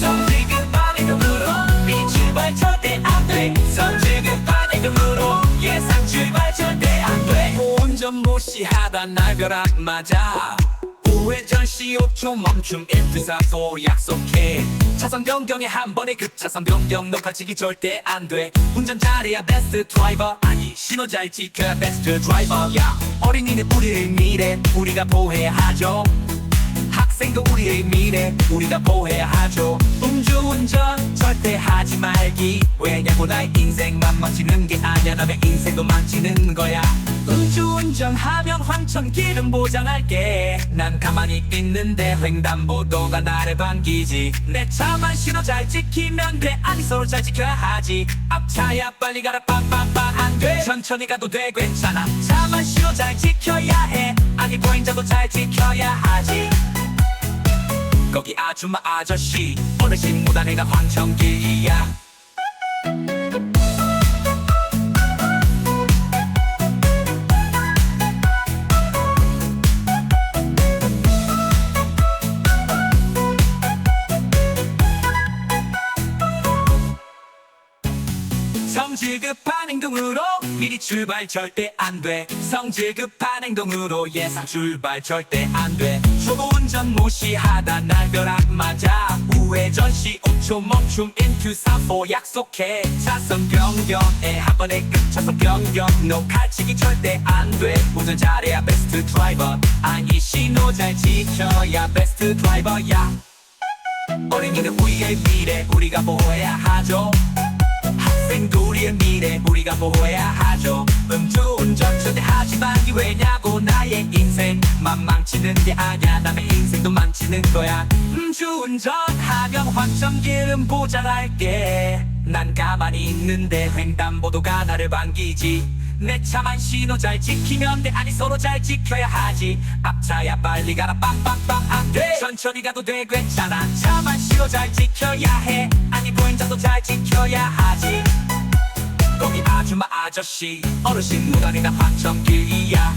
성지급한 행동으로 이 출발 절대 안돼. 성지급한 행동으로 예상 출발 절대 안돼. 운전 무시하다 날 벼락 맞아 우회전 시 5초 멈춤 124소 약속해. 차선 변경에 한 번에 급차선 변경 너 가치기 절대 안돼. 운전 잘해야 베스트 드라이버 아니 신호 잘 지켜야 베스트 드라이버 야 어린이는 우리의 미래. 우리가 보호해야 하죠. 학생도 우리의 미래. 우리가 보호해야 하죠. 음주운전 절대 하지 말기. 왜냐고 나의 인생만 망치는 게 아니야. 남의 인생도 음주운전 하면 황천길은 보장할게. 난 가만히 있는데 횡단보도가 나를 반기지. 내 차만 신호 잘 지키면 돼. 아니 서로 잘 지켜야 하지. 앞차야 빨리 가라. 빵빵빵 안돼. 천천히 가도 돼. 괜찮아. 차만 신호 잘 지켜야 해. 아니 보행자도 잘 지켜야 하지. 거기 아줌마 아저씨. 어르신보다 내가 황천길이야 성질 급한 행동으로 미리 출발 절대 안돼. 성질 급한 행동으로 예상 출발 절대 안돼. 초보 운전 무시하다 날 벼락 맞아. 우회전 시 5초 멈춤 인투 3포 약속해. 차선 변경에 한 번에 끝 차선 변경. 너 칼치기 절대 안돼. 운전 잘해야 베스트 드라이버 아니 신호 잘 지켜야 베스트 드라이버야. 어린이는 우리의 미래 우리가 보호해야 하죠 우리의 미래 우리가 보호해야 하죠. 음주운전 절대 하지 말기 왜냐고 나의 인생 만 망치는 게 아니야. 남의 인생도 망치는 거야. 음주운전 하면 황천길은 보장할게. 난 가만히 있는데 횡단보도가 나를 반기지 내 차만 신호 잘 지키면 돼. 아니 서로 잘 지켜야 하지. 앞차야 빨리 가라. 빵빵빵 안돼. 천천히 가도 돼. 괜찮아. 차만 신호 잘 지켜야 해. 아니 보행자도 잘 지켜야 하지. 거기 아줌마 아저씨. 어르신 무단이나 환청길이야.